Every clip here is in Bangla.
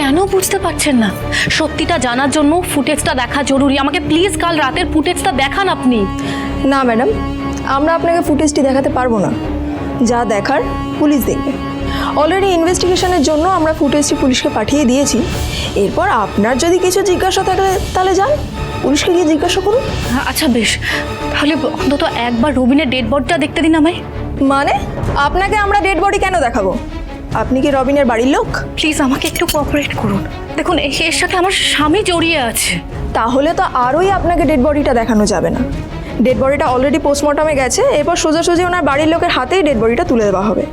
কেন বুঝতে পারছেন না? সত্যিটা জানার জন্য ফুটেজটা দেখা জরুরি। আমাকে প্লিজ কাল রাতের ফুটেজটা দেখান আপনি। না ম্যাডাম আমরা আপনাকে ফুটেজটি দেখাতে পারব না। যা দেখার পুলিশ দেখবে। অলরেডি ইনভেস্টিগেশনের জন্য আমরা ফুটেজটি পুলিশকে পাঠিয়ে দিয়েছি। এরপর আপনার যদি কিছু জিজ্ঞাসা থাকলে তাহলে যান। পুলিশকে গিয়ে জিজ্ঞাসা করুন। আচ্ছা বেশ। তাহলে অন্তত একবার রবিনের ডেড বডিটা দেখতে দিন আমায়। মানে? আপনাকে আমরা ডেড বডি কেন দেখাবো? আপনি কি রবিনের বাড়ির লোক? প্লিজ আমাকে একটু কোঅপারেট করুন। দেখুন এর সাথে আমার স্বামী জড়িয়ে আছে। তাহলে তো আরোই আপনাকে ডেড বডিটা দেখানো যাবে না। ডেড বডিটা অলরেডি পোস্টমর্টমে গেছে এরপর সোজাসুজি ওনার বাড়ির লোকের হাতেই ডেড বডিটা তুলে দেওয়া হবে।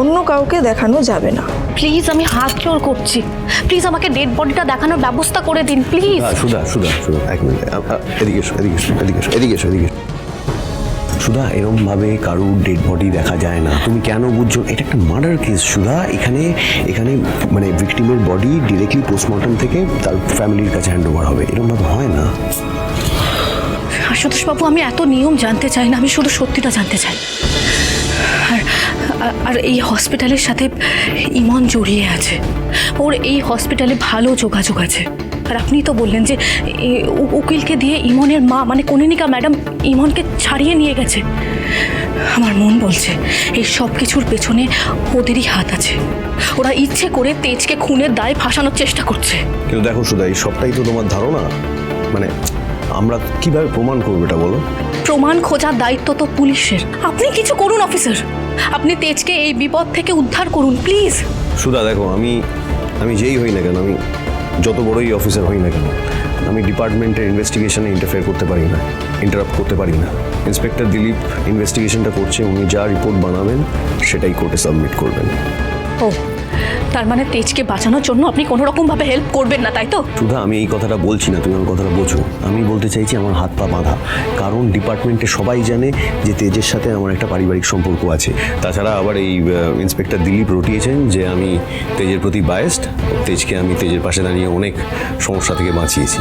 অন্য কাউকে দেখানো যাবে না। প্লিজ আমি হাত জোর করছি। প্লিজ আমাকে ডেড বডিটা দেখানোর ব্যবস্থা করে দিন প্লিজ। সুধা সুধা সুধা এক মিনিট। এদিকে এদিকে এসো এদিকে এসো এদিকে এসো এদিকে এসো। সুধা এরম ভাবে কারুর ডেড বডি দেখা যায় না। তুমি কেন বুঝছ? এটা একটা মার্ডার কেস সুধা। এখানে এখানে মানে ভিকটিমের বডি ডিরেক্টলি পোস্টমর্টম থেকে তার ফ্যামিলির কাছে হ্যান্ড ওভার হবে। এরম ভাবে হয় না। বাবু, আমি এত নিয়ম জানতে চাই না, আমি শুধু সত্যিটা জানতে চাই। আর- আর এই হসপিটালের সাথে ইমন জড়িয়ে আছে। ওর এই হসপিটালে ভালো যোগাযোগ আছে। আর আপনি তো বললেন যে উকিলকে দিয়ে ইমনের মা মানে কনিনিকা ম্যাডাম ইমনকে ছাড়িয়ে নিয়ে গেছে। আমার মন বলছে এই সব কিছুর পেছনে ওদেরই হাত আছে। ওরা ইচ্ছে করে তেজকে খুনের দায় ফাঁসানোর চেষ্টা করছে। কিন্তু দেখো সুধা এই সবটাই তো তোমার ধারণা? মানে আমরা কীভাবে প্রমাণ করব এটা বলো? প্রমাণ খোঁজার দায়িত্ব তো পুলিশের। আপনি কিছু করুন অফিসার। আপনি তেজকে এই বিপদ থেকে উদ্ধার করুন প্লিজ। সুধা দেখো আমি আমি যেই হই না কেন আমি যত বড়ই অফিসার হই না কেন, আমি ডিপার্টমেন্টের ইনভেস্টিগেশনে ইন্টারফেয়ার করতে পারি না ইন্টারাপ্ট করতে পারি না। ইন্সপেক্টর দিলীপ ইনভেস্টিগেশনটা করছে, উনি যা রিপোর্ট বানাবেন, সেটাই কোর্টে সাবমিট করবেন। ও তার মানে তেজকে বাঁচানোর জন্য আপনি কোনো রকমভাবে হেল্প করবেন না তাই তো? সুধা আমি এই কথাটা বলছি না তুমি আমার কথাটা বোঝো। আমি বলতে চাইছি আমার হাত পা বাঁধা। কারণ ডিপার্টমেন্টে সবাই জানে যে তেজের সাথে আমার একটা পারিবারিক সম্পর্ক আছে। তাছাড়া আবার এই ইন্সপেক্টর দিলীপ রটিয়েছেন যে আমি তেজের প্রতি বায়েস্ট তেজকে আমি তেজের পাশে দাঁড়িয়ে অনেক সমস্যা থেকে বাঁচিয়েছি।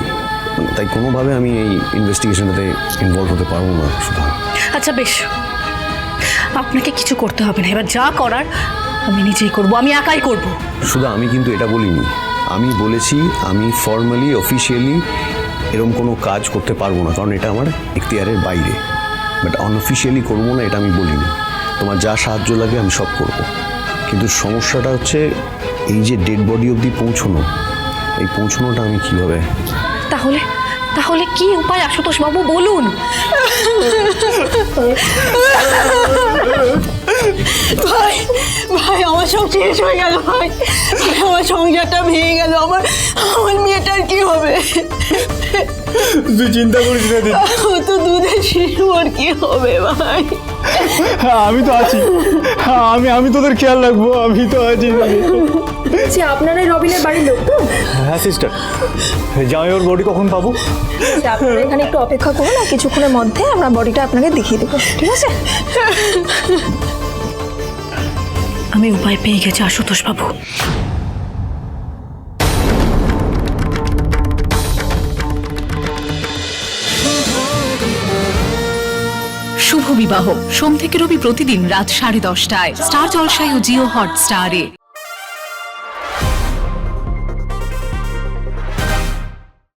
তাই কোনোভাবে আমি এই ইনভেস্টিগেশনটাতে ইনভলভ হতে পারব না সুধা। আচ্ছা বেশ। আপনাকে কিছু করতে হবে না। এবার যা করার আমি নিজেই করব আমি একাই করব। শুধু আমি কিন্তু এটা বলিনি। আমি বলেছি আমি ফর্মালি অফিসিয়ালি এরকম কোনো কাজ করতে পারব না কারণ এটা আমার এখতিয়ারের বাইরে। বাট আনঅফিসিয়ালি করব না এটা আমি বলিনি। তোমার যা সাহায্য লাগে আমি সব করব। কিন্তু সমস্যাটা হচ্ছে এই যে ডেড বডি অবধি পৌঁছনো এই পৌঁছনোটা আমি কীভাবে? তাহলে তাহলে কি উপায় আশুতোষ বাবু বলুন? ভাই ভাই আমার সব শেষ হয়ে গেল ভাই। ভাই, আমার সংসারটা ভেঙে গেল। আমার আমার মেয়েটার কি হবে? তুই চিন্তা করিস না দিদি ও তো দুধের শিশু ওর কি হবে ভাই? হ্যাঁ, আমি তো আছি। হ্যাঁ, আমি আমি তোদের খেয়াল রাখব আমি তো আছি। বলছি আপনারাই রবিনের বাড়ির লোক তো? হ্যাঁ সিস্টার জামাই ওর বডি কখন পাবো? আপনারা এখানে একটু অপেক্ষা করুন আর কিছুক্ষণের মধ্যে আমরা বডিটা আপনাকে দেখিয়ে দেবো। ঠিক আছে? আমি উপায় পেয়ে গেছি আশুতোষ বাবু শুভ বিবাহ। সোম থেকে রবি প্রতিদিন রাত সাড়ে দশটায়। স্টার জলসায় ও জিও হট স্টারে